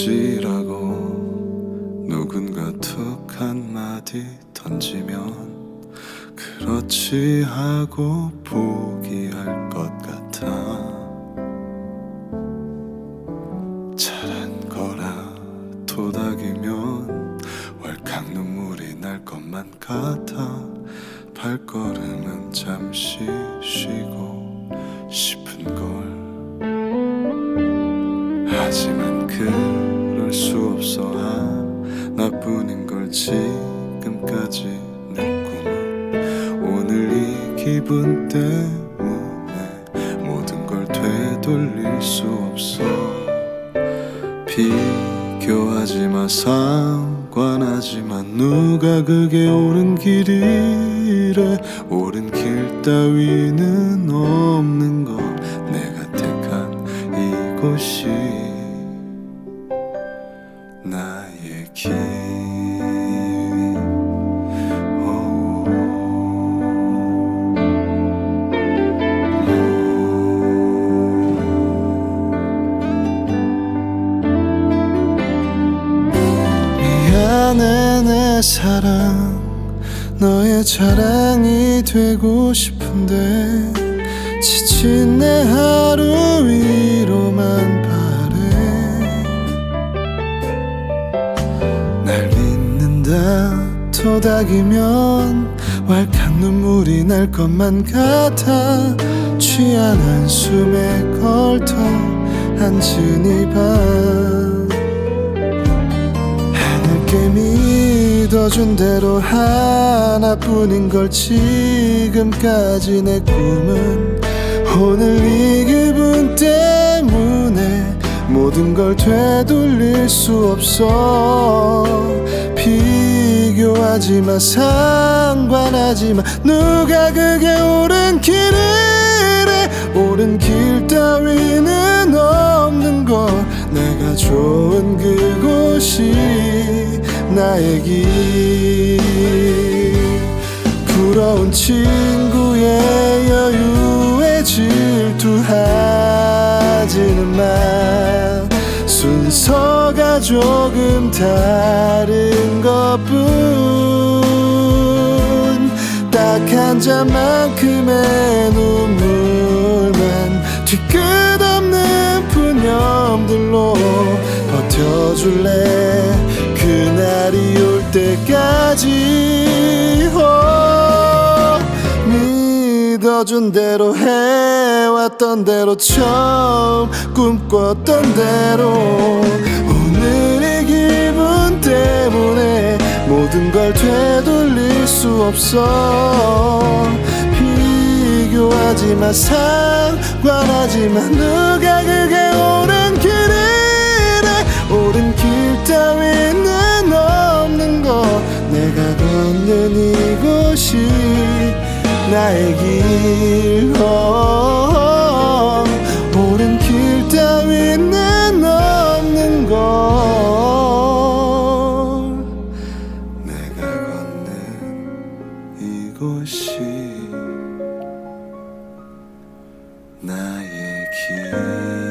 여기까지라고 누군가 툭 한마디 던지면 그렇지 하고 포기할 것 같아. 잘한 거라 도닥이면 왈칵 눈물이 날 것만 같아. 발걸음은 잠시 쉬고 싶은 걸. 하지만 그 럴수 없어. 하나뿐인 걸 지금까지 내 꿈은 오늘 이 기분 때문에 모든 걸 되돌릴 수 없어. 비교하지 마 상관하지 마. 누가 그게 옳은 길이래? 옳은 길 따위는 없는 거 내가 택한 이곳이 나의 길. 미안해 내 사랑 너의 자랑이 되고 싶은데 지친 내 하루 위로만 토닥이면 왈칵 눈물이 날 것만 같아. 취한 한숨에 걸터 앉은 이밤 하늘께 믿어준 대로 하나뿐인 걸 지금까지 내 꿈은 오늘 이 기분 때문에 모든 걸 되돌릴 수 없어 비교하지 마 상관하지 마. 누가 그게 옳은 길이래? 옳은 길 따위는 없는 걸. 내가 좋은 그곳이 나의 길. 부러운 친구의 여유에 질투하지는 마. 순서 가 조금 다른 것뿐. 딱 한 잔만큼의 눈물만 뒤끝없는 푸념들로 버텨줄래? 그날이 올 때까지. 어, 믿어준 대로 해왔던 대로 처음 꿈꿨던 대로 때문에 모든 걸 되돌릴 수 없어. 비교하지 마 상관하지 마 누가 그게 옳은 길이래. 옳은 길 따위는 없는 거 내가 걷는 이곳이 나의 길 天。